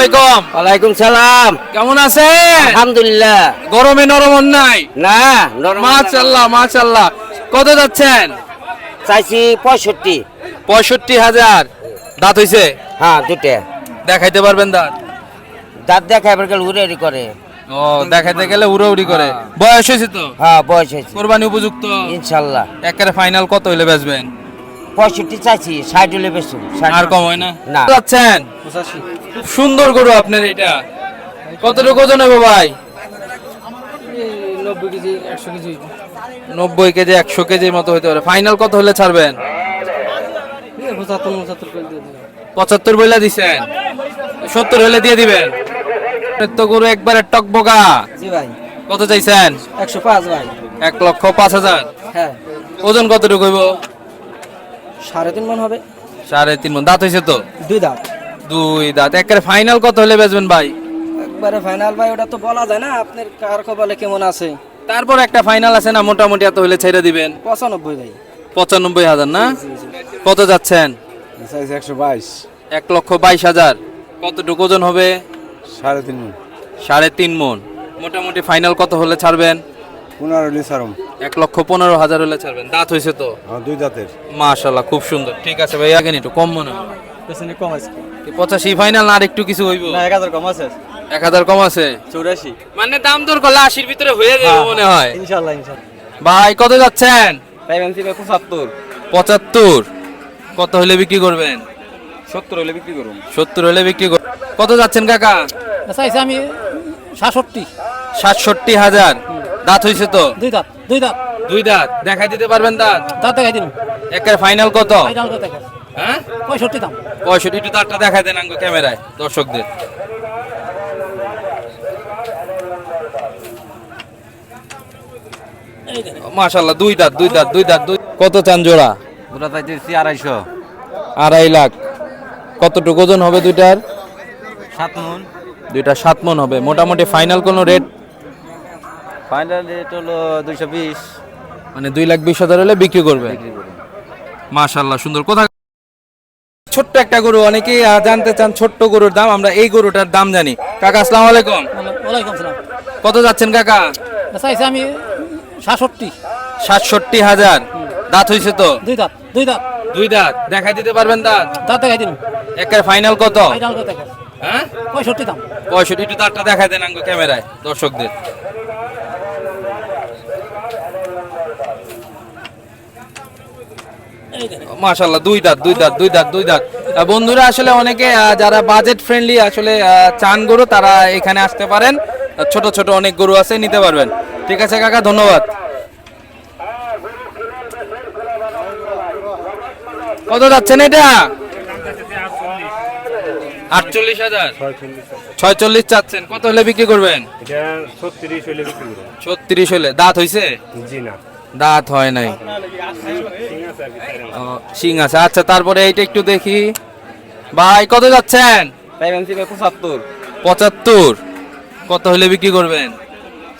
আলাইকুম। ওয়ালাইকুম সালাম। কেমন আছেন? আলহামদুলিল্লাহ। গরমে নরম নাই না নরম মাশাল্লাহ মাশাল্লাহ কত যাচ্ছেন? চাইছি পঁয়ষট্টি। পঁয়ষট্টি হাজার। দাঁত হইছে? হ্যাঁ দুটে দেখাইতে পারবেন দাঁত? দাঁত দেখা এবার গেলে উড়ে করে। ও দেখাইতে গেলে উড়ি করে। বয়স হয়েছে তো? হ্যাঁ বয়স হয়েছে। কোরবানি উপযুক্ত? ইনশাল্লাহ একেবারে ফাইনাল কত হইলে বেচবেন? পঁয়ষট্টি চাইছি ষাট হলে বেশি আর কম হয় না? না। যাচ্ছেন? সুন্দর গরু আপনার এটা। কতটুকু ওজন হবে ভাই? নব্বই কেজি একশো কেজি নব্বই কেজি একশো কেজির মতো হইতে পারে। ফাইনাল কত হলে ছাড়বেন? পঁচাত্তর বইলা দিছেন। সত্তর হলে দিয়ে দিবেন। তো গরু একবারে টকবগা জি ভাই। কত চাইছেন? একশো পাঁচ ভাই। এক লক্ষ পাঁচ হাজার। হ্যাঁ। ওজন কতটুকু হইব? সাড়ে তিন মন হবে। সাড়ে তিন মন। দাঁত হয়েছে তো? দুই দাঁত। দুই দাঁত। একেবারে ফাইনাল কত হলে বেচবেন ভাই? একবারে ফাইনাল ভাই ওটা তো বলা যায় না। আপনার কার কপালে কেমন আছে? তারপর একটা ফাইনাল আছে না মোটামুটি এত হলে ছেড়ে দিবেন? পঁচানব্বই ভাই। পঁচানব্বই হাজার না? কত যাচ্ছেন? সাইজ একশো বাইশ। এক লক্ষ বাইশ হাজার। কতটুকু ওজন হবে? সাড়ে তিন মন। সাড়ে তিন মন। মোটামুটি ফাইনাল কত হলে ছাড়বেন? পনেরো লিসারম এক লক্ষ পনেরো হাজার হলে ছাড়বেন। দাঁত হয়েছে তো? দুই দাঁতের। মাশাল্লাহ খুব সুন্দর। ঠিক আছে ভাই আগে একটু কম মনে হয়। পেছনে কম আছে। পঁচাশি ফাইনাল না আর একটু কিছু হইব? এক হাজার কম আছে। এক হাজার কম আছে? চৌরাশি। মানে দাম দর করলে আশির ভিতরে হয়ে যাবে মনে হয়। ইনশাল্লাহ ইনশাল্লাহ। ভাই কত যাচ্ছেন? ভাই পঁচাত্তর। পঁচাত্তর। কত হলে বিক্রি করবেন? সত্তর হলে বিক্রি করুন। সত্তর হলে বিক্রি কর কত যাচ্ছেন কাকা? চাইছি আমি সাতষট্টি। সাতষট্টি হাজার। দাঁত হয়েছে তো? দুই দাঁত। দুই দাঁত। দুই দাঁত। দেখাই দিতে পারবেন দাঁত? দাঁত দেখাই দিন। একের ফাইনাল কত? ফাইনাল দেখা হ্যাঁ? পঁয়ষট্টি দাম। পঁয়ষট্টি একটু দাঁতটা দেখাই দেন আঙ্গো ক্যামেরায় দর্শকদের। মাশাল্লাহ দুই দাঁত দুই দাঁত দুই দাঁত দুই কত চান জোড়া? ওটা চাইছি আড়াইশো। আড়াই লাখ। কতটুকু ওজন হবে দুইটার? সাত মন। দুইটা সাত মন হবে। মোটামুটি ফাইনাল কোনো রেট ফাইনাল রেট হলো দুইশো বিশ। মানে দুই লাখ বিশ হাজার হলে বিক্রি করবে? মাশাল্লাহ সুন্দর। কোথায় ছোট্ট একটা গরু অনেকেই আহ, জানতে চান ছোট্ট গরুর দাম আমরা এই গরুটার দাম জানি। কাকা আসসালামু আলাইকুম। ওয়ালাইকুম সালাম। কত যাচ্ছেন কাকা? চাইছি আমি সাতষট্টি। সাতষট্টি হাজার। দাঁত হয়েছে তো? দুই দাঁত দুই দাঁত। দুই দাঁত। দেখাই দিতে পারবেন দাঁত? দাঁত দেখাই দিন। একের ফাইনাল কত? ফাইনাল দেখা হ্যাঁ? পঁয়ষট্টি দাম। পঁয়ষট্টি একটু দাঁতটা দেখাই দেন ক্যামেরায় দর্শকদের। মাশাল্লাহ দুই দাঁত দুই দাঁত দুই দাঁত দুই দাঁত। বন্ধুরা আসলে অনেকে যারা বাজেট ফ্রেন্ডলি আসলে চান গরু তারা এখানে আসতে পারেন। ছোট ছোট অনেক গরু আছে নিতে পারবেন। ঠিক আছে কাকা ধন্যবাদ। কত যাচ্ছেন এটা? আটচল্লিশ হাজার। ছয়চল্লিশ চাচ্ছেন। কত হলে বিক্রি করবেন। ছত্রিশ হলে। দাঁত হইছে? জি না। দাঁত হয় নাই। শিং আছে। আচ্ছা তারপরে এইটা একটু দেখি। ভাই, কত যাচ্ছেন? পঁচাত্তর। পঁচাত্তর কত হলে বিক্রি করবেন?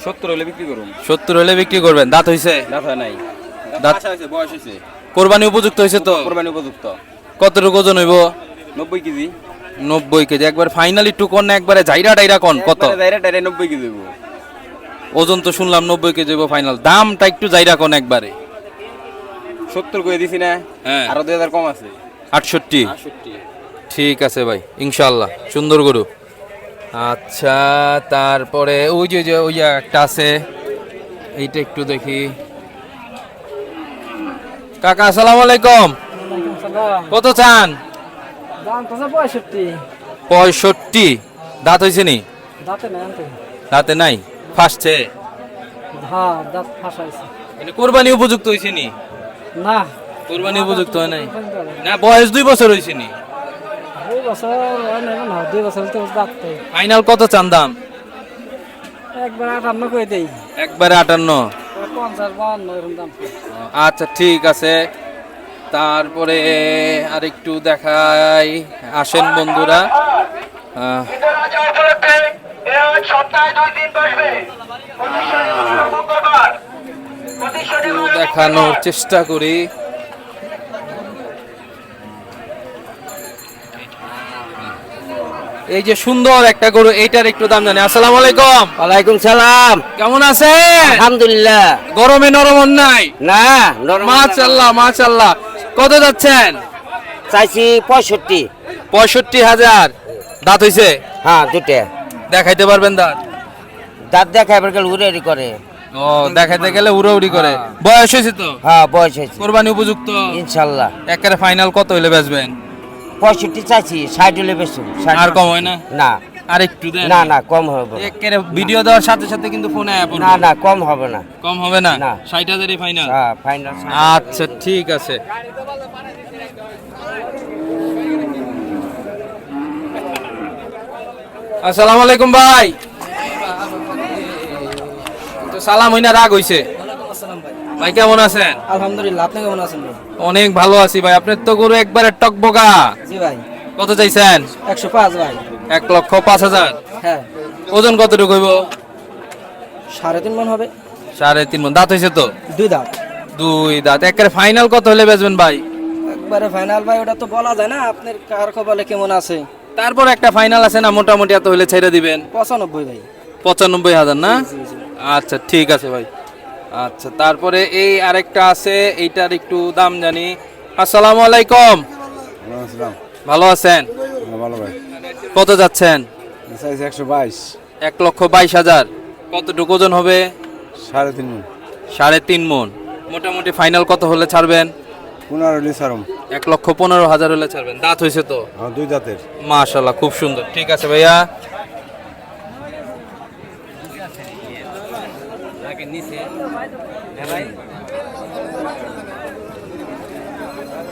সত্তর হলে বিক্রি করুন সত্তর হলে বিক্রি করবেন। দাঁত হইছে? দাঁত হয় নাই দাঁত হয়েছে বয়স হয়েছে কোরবানি উপযুক্ত হয়েছে তো? কোরবানি উপযুক্ত কতটুকু ওজন হইব? নব্বই কেজি। নব্বই কেজি একবার ফাইনাল একটু কন একবারে জাইরা টাইরা কন, কত? ডাইরেক্ট ডাইরেক্ট নব্বই কেজি দেবো ওজন তো শুনলাম নব্বই কেজি ফাইনাল দামটা একটু যাই রাখুন একবারে। সত্তর করে দিছি না? হ্যাঁ। আরও দুই হাজার কম আছে। আটষট্টি। ঠিক আছে ভাই ইনশাল্লাহ সুন্দর গরু। আচ্ছা তারপরে ওই যে যে ওই যে একটা আছে। এইটা একটু দেখি। কাকা আসসালামু আলাইকুম। কত চান? পঁয়ষট্টি। পঁয়ষট্টি। দাঁত হয়েছে নি? দাঁতে নেই? দাঁতে হ্যাঁ দাঁত ফাঁসাইছে। মানে কোরবানি উপযুক্ত হয়েছে নি। না কোরবানি উপযুক্ত হয় নাই। না বয়স দুই বছর হয়েছে নি দুই বছর হয় নাই না দুই বছর তো দাঁত ফাইনাল কত চান দাম? একবার আটান্ন করে দেই। একবারে আটান্ন। পঞ্চাশ বাহান্ন এরকম দাম আচ্ছা ঠিক আছে। তারপরে আরেকটু দেখাই। আসেন বন্ধুরা। একটু দেখানোর চেষ্টা করি। এই যে সুন্দর একটা গরু এইটার একটু দাম জানি। আসসালামু আলাইকুম। ওয়ালাইকুম সালাম। কেমন আছেন? আলহামদুলিল্লাহ। গরমে নরম নাই না নরম মাশাল্লাহ মাশাল্লাহ কত যাচ্ছেন? চাইছি পঁয়ষট্টি। পঁয়ষট্টি হাজার। দাঁত হইছে? হ্যাঁ দুটে দেখাইতে পারবেন দাঁত? দাঁত দেখা এবার গেলে উড়ে করে। ও দেখাইতে গেলে উড়ো উড়ি করে। বয়স হয়েছে তো? হ্যাঁ বয়স হয়েছে কোরবানি উপযুক্ত? ইনশাল্লাহ। একেবারে ফাইনাল কত হইলে বেচবেন? পঁয়ষট্টি চাইছি ষাট হলে বেশি আর কম হয় না? না। আর একটু দেন। না না কম হবে। একেবারে ভিডিও দেওয়ার সাথে সাথে কিন্তু ফোনে আয়া পড়বে। না না কম হবে না। কম হবে না? না। ষাট হাজারই ফাইনাল হ্যাঁ ফাইনাল আচ্ছা ঠিক আছে। আসসালামু আলাইকুম ভাই। তো সালাম হইনা রাগ হইছে। ভাই কেমন আছেন? আলহামদুলিল্লাহ আপনি কেমন আছেন অনেক ভালো আছি ভাই। আপনার তো গরু একবারে টকবগা জি ভাই। কত চাইছেন? একশো পাঁচ ভাই। এক লক্ষ পাঁচ হাজার। হ্যাঁ। ওজন কতটুকু হইব? সাড়ে তিন মন হবে। সাড়ে তিন মন। দাঁত হয়েছে তো? দুই দাঁত। দুই দাঁত। একেবারে ফাইনাল কত হলে বেচবেন ভাই? একবারে ফাইনাল ভাই ওটা তো বলা যায় না। আপনার কার কপালে কেমন আছে? তারপর একটা ফাইনাল আছে না মোটামুটি এত হলে ছেড়ে দিবেন? পঁচানব্বই ভাই। পঁচানব্বই হাজার না? আচ্ছা ঠিক আছে ভাই। আচ্ছা তারপরে এই আরেকটা আছে এইটার একটু দাম জানি। আসসালামু আলাইকুম। আসসালাম। ভালো আছেন? হ্যাঁ, ভালো ভাই। কত যাচ্ছেন? সাইজ একশো বাইশ। এক লক্ষ বাইশ হাজার। কতটুকু ওজন হবে? সাড়ে তিন মন। সাড়ে তিন মন। মোটামুটি ফাইনাল কত হলে ছাড়বেন? পনেরো লিসারম এক লক্ষ পনেরো হাজার হলে ছাড়বেন। দাঁত হয়েছে তো? হ্যাঁ দুই দাঁতের। মাশাল্লাহ খুব সুন্দর। ঠিক আছে ভাইয়া।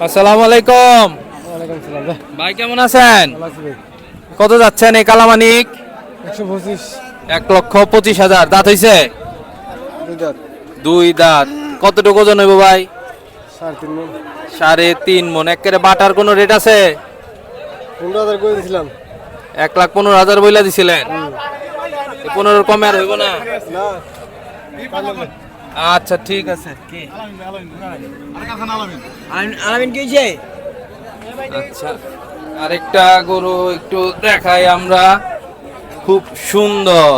আসসালামু আলাইকুম। ভাই কেমন আছেন? কত যাচ্ছেন এই কালামানিক? এক লক্ষ পঁচিশ হাজার। দাঁত হইছে দুই দাঁত। কতটুকু ওজন হইব ভাই? সাড়ে তিন সাড়ে তিন মন একেবারে বাটার কোনো রেট আছে? পনেরো হাজার করে দিয়েছিলাম এক লাখ পনেরো হাজার বইলা দিছিলেন? এ পনেরোর কমে আর হইব না? আচ্ছা ঠিক আছে। আলামিন কি আচ্ছা আরেকটা গরু একটু দেখাই আমরা। খুব সুন্দর।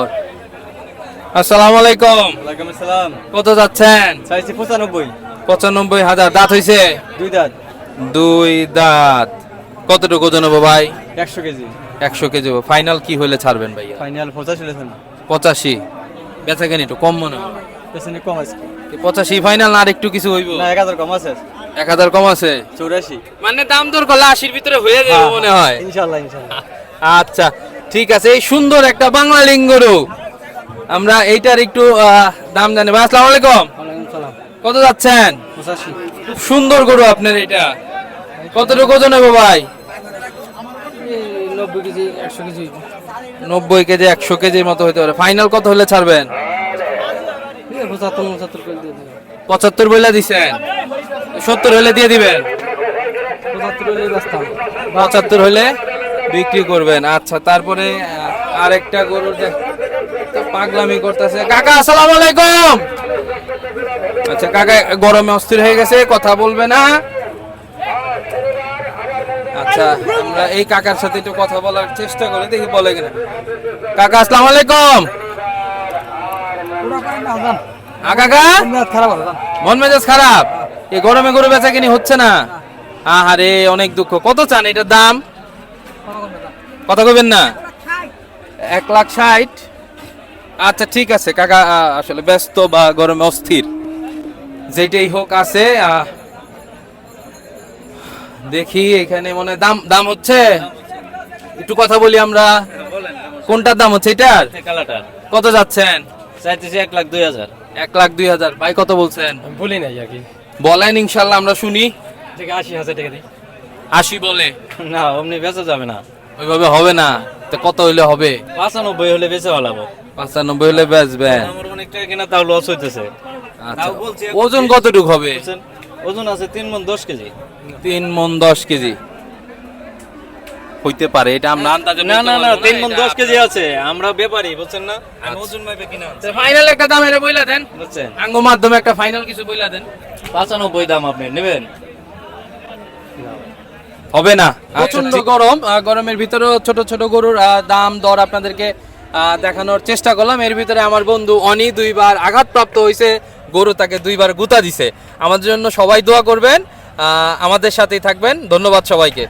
আসসালামু আলাইকুম। ওয়ালাইকুম আসসালাম। কত যাচ্ছেন? চাইছি পঁচানব্বই। পঁচানব্বই হাজার দাঁত হইছে? দুই দাঁত। দুই দাঁত। কতটুকু ওজন হব ভাই? একশো কেজি। একশো কেজি ফাইনাল কি হলে ছাড়বেন ভাইয়া? ফাইনাল পঁচাশি পঁচাশি। বেচা কেন একটু কম মনে হয়। কম আছে। পঁচাশি ফাইনাল না আর একটু কিছু হইব? না এক হাজার কম আছে। এক হাজার কম আছে? চৌরাশি। মানে দাম দর করলে আশির ভিতরে হয়ে যাবে মনে হয়। ইনশাল্লাহ ইনশাল্লাহ। আচ্ছা ঠিক আছে। এই সুন্দর একটা বাংলা লিঙ্গরু আমরা এইটার একটু দাম জানি। ভাই আসসালামু আলাইকুম। কত যাচ্ছেন? খুব সুন্দর গরু আপনার এটা। কতটুকু ওজন হবে ভাই? নব্বই কেজি একশো কেজি। নব্বই কেজি একশো কেজির মতো হতে পারে। ফাইনাল কত হলে ছাড়বেন? পঁচাত্তর বইলা দিছেন। সত্তর হলে দিয়ে দিবেন? পঁচাত্তর হলে বিক্রি করবেন। আচ্ছা তারপরে আরেকটা গরুর পাগলামি করতেছে। কাকা আসসালামু আলাইকুম! আচ্ছা কাকা, গরমে অস্থির হয়ে গেছে, কথা বলবে না। আচ্ছা আমরা এই কাকার সাথে একটু কথা বলার চেষ্টা করি, দেখি বলে কিনা। কাকা, আসসালামু আলাইকুম। মন মেজাজ খারাপ? এই গরমে গরু বেচা কিনি হচ্ছে না? আহারে, অনেক দুঃখ। কত চান এটার দাম? কথা কইবেন না? এক লাখ ষাট। আচ্ছা ঠিক আছে কাকা আহ, আসলে ব্যস্ত বা গরমে অস্থির। যেটাই হোক আছে দেখি এখানে মনে দাম দাম হচ্ছে? একটু কথা বলি আমরা। কোনটার দাম হচ্ছে এটার? কত যাচ্ছেন? চাইতেছি এক লাখ দুই হাজার। এক লাখ দুই হাজার। ভাই কত বলছেন? বলি নাই আর কি। বলেন ইনশাল্লাহ আমরা শুনি। থেকে আশি হাজার টাকা দিই। আশি বলে? না অমনি বেচা যাবে না। ওইভাবে হবে না। তো কত হইলে হবে? পাঁচানব্বই হলে বেচে ভালো পঁচানব্বই হলে বেচবেন। আমার অনেক টাকা কিনা তাও লস হইতেছে। আচ্ছা ওজন কতটুকু হবে? ওজন আছে কেজি। কেজি। হইতে পারে এটা আমরা আন্দাজে না না না কেজি আছে আমরা ব্যাপারী বুঝছেন না? আমি ওজন মাইপে কিনা ফাইনাল একটা দাম এটা বইলা দেন। বুঝছেন? আঙ্গ মাধ্যমে একটা ফাইনাল কিছু বইলা দেন। পাঁচানব্বই দাম আপনি নেবেন? হবে না? প্রচণ্ড গরম গরমের ভিতরেও ছোট ছোট গরুর দাম দর আপনাদেরকে দেখানোর চেষ্টা করলাম। এর ভিতরে আমার বন্ধু অনি দুইবার আঘাতপ্রাপ্ত হয়েছে। গরু তাকে দুইবার গুতা দিছে। আমাদের জন্য সবাই দোয়া করবেন। আমাদের সাথেই থাকবেন। ধন্যবাদ সবাইকে।